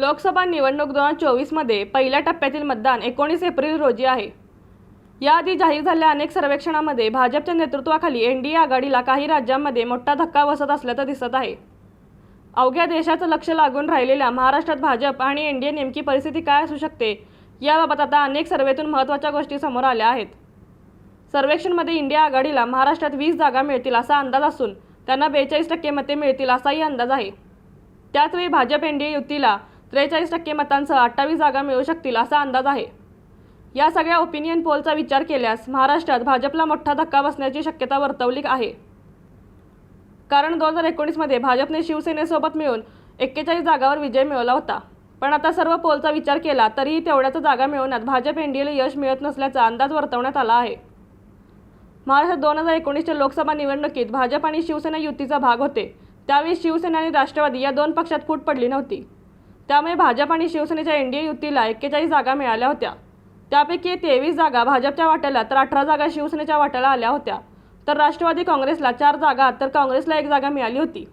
लोकसभा निवडणूक दोन हजार चोवीसमध्ये पहिल्या टप्प्यातील मतदान एकोणीस एप्रिल रोजी आहे. याआधी जाहीर झालेल्या अनेक सर्वेक्षणामध्ये भाजपच्या नेतृत्वाखाली एन डी ए आघाडीला काही राज्यांमध्ये मोठा धक्का बसत असल्याचं दिसत आहे. अवघ्या देशाचं लक्ष लागून राहिलेल्या महाराष्ट्रात भाजप आणि एन डी ए नेमकी परिस्थिती काय असू शकते याबाबत आता अनेक सर्वेतून महत्त्वाच्या गोष्टी समोर आल्या आहेत. सर्वेक्षणमध्ये इंडिया आघाडीला महाराष्ट्रात वीस जागा मिळतील असा अंदाज असून त्यांना बेचाळीस टक्के मते मिळतील असाही अंदाज आहे. त्याचवेळी भाजप एन डी ए युतीला त्रेचाळीस टक्के मतांसह अठ्ठावीस जागा मिळू शकतील असा अंदाज आहे. या सगळ्या ओपिनियन पोलचा विचार केल्यास महाराष्ट्रात भाजपला मोठा धक्का बसण्याची शक्यता वर्तवली आहे. कारण दोन हजार एकोणीसमध्ये भाजपने शिवसेनेसोबत मिळून एक्केचाळीस जागावर विजय मिळवला होता. पण आता सर्व पोलचा विचार केला तरीही तेवढ्याच जागा मिळवण्यात भाजप एनडीएला यश मिळत नसल्याचा अंदाज वर्तवण्यात आला आहे. महाराष्ट्रात दोन हजार एकोणीसच्या लोकसभा निवडणुकीत भाजप आणि शिवसेना युतीचा भाग होते. त्यावेळी शिवसेना आणि राष्ट्रवादी या दोन पक्षात फूट पडली नव्हती. त्यामुळे भाजप आणि शिवसेनेच्या एनडीए युतीला एक्केचाळीस जागा मिळाल्या होत्या. त्यापैकी तेवीस जागा भाजपच्या वाट्याला तर अठरा जागा शिवसेनेच्या वाट्याला आल्या होत्या. तर राष्ट्रवादी काँग्रेसला चार जागा तर काँग्रेसला एक जागा मिळाली होती.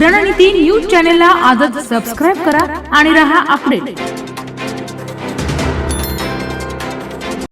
रणनीती न्यूज चॅनेलला आजच सबस्क्राईब करा आणि रहा अपडेट